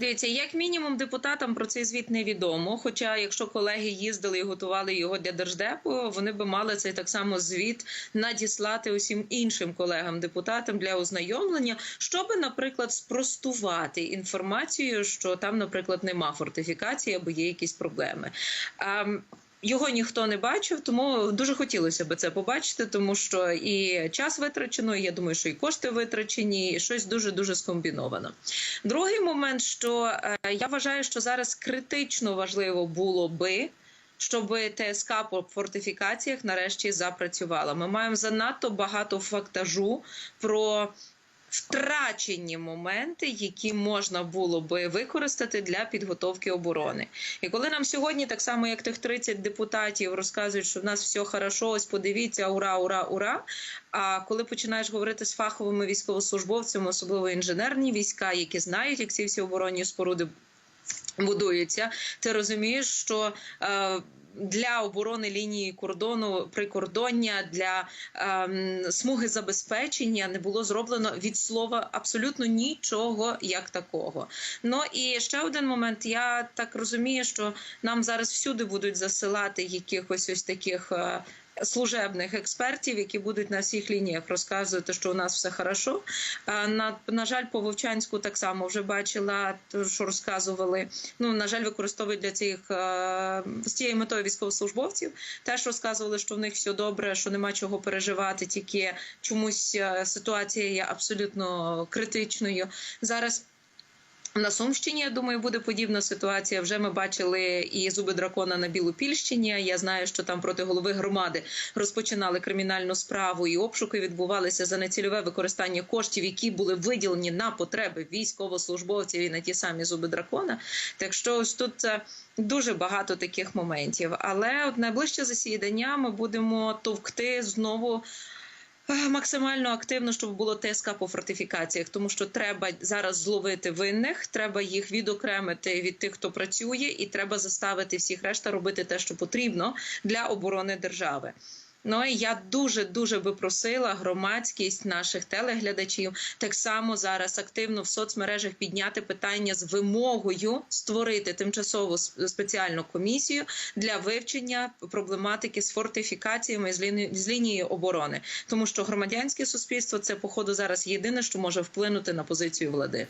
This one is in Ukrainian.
Дивіться, як мінімум депутатам про цей звіт невідомо. Хоча, якщо колеги їздили і готували його для держдепу, вони би мали цей так само звіт надіслати усім іншим колегам депутатам для ознайомлення, щоб, наприклад, спростувати інформацію, що там, наприклад, нема фортифікації або є якісь проблеми. Його ніхто не бачив, тому дуже хотілося б це побачити, тому що і час витрачено, і я думаю, що і кошти витрачені, і щось дуже дуже скомбіновано. Другий момент, що е, я вважаю, що зараз критично важливо було би. Щоб ТСК по фортифікаціях нарешті запрацювала. Ми маємо занадто багато фактажу про втрачені моменти, які можна було би використати для підготовки оборони. І коли нам сьогодні, так само як тих 30 депутатів, розказують, що в нас все хорошо, ось подивіться, ура, ура, ура. А коли починаєш говорити з фаховими військовослужбовцями, особливо інженерні війська, які знають, як ці всі оборонні споруди будуються, ти розумієш, що е, для оборони лінії кордону прикордоння для ем, смуги забезпечення не було зроблено від слова абсолютно нічого як такого. Ну і ще один момент. Я так розумію, що нам зараз всюди будуть засилати якихось ось таких. Е, Служебних експертів, які будуть на всіх лініях розказувати, що у нас все хорошо. На, на жаль, по Вовчанську так само вже бачила, що розказували. Ну на жаль, використовують для цих з цією метою військовослужбовців. Теж розказували, що в них все добре, що нема чого переживати. Тільки чомусь ситуація є абсолютно критичною зараз. На Сумщині, я думаю, буде подібна ситуація. Вже ми бачили і зуби дракона на Білопільщині. Я знаю, що там проти голови громади розпочинали кримінальну справу, і обшуки відбувалися за нецільове використання коштів, які були виділені на потреби військовослужбовців і на ті самі зуби дракона. Так що ось тут це дуже багато таких моментів. Але от найближче засідання ми будемо товкти знову. Максимально активно, щоб було ТСК по фортифікаціях, тому що треба зараз зловити винних, треба їх відокремити від тих, хто працює, і треба заставити всіх решта робити те, що потрібно для оборони держави. Ну і я дуже дуже би просила громадськість наших телеглядачів так само зараз активно в соцмережах підняти питання з вимогою створити тимчасову спеціальну комісію для вивчення проблематики з фортифікаціями з лінії, з лінії оборони, тому що громадянське суспільство це походу зараз єдине, що може вплинути на позицію влади.